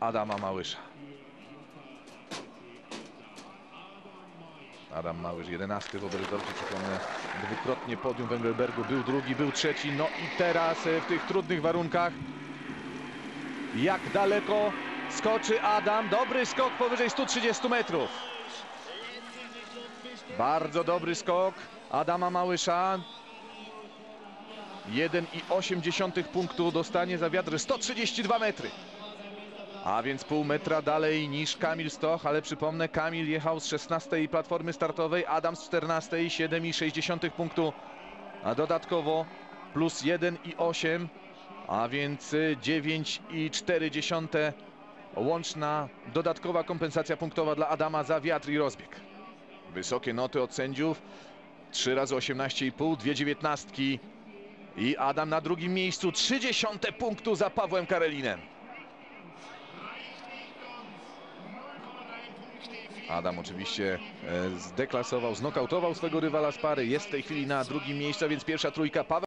Adama Małysza. Adam Małysz, 11 w Oberstdorfie, przypomnę, dwukrotnie podium w Engelbergu, był drugi, był trzeci, no i teraz e, w tych trudnych warunkach jak daleko skoczy Adam, dobry skok powyżej 130 metrów. Bardzo dobry skok Adama Małysza. 1,8 punktu dostanie za wiatr 132 metry. A więc pół metra dalej niż Kamil Stoch, ale przypomnę, Kamil jechał z 16 platformy startowej, Adam z 14, 7,6 punktu, a dodatkowo plus 1,8, a więc y, 9,4 łączna dodatkowa kompensacja punktowa dla Adama za wiatr i rozbieg. Wysokie noty od sędziów, 3 razy 18,5, dwie dziewiętnastki. I Adam na drugim miejscu, 30 punktu za Pawłem Karelinem. Adam oczywiście e, zdeklasował, znokautował swego rywala z pary. Jest w tej chwili na drugim miejscu, więc pierwsza trójka. Paweł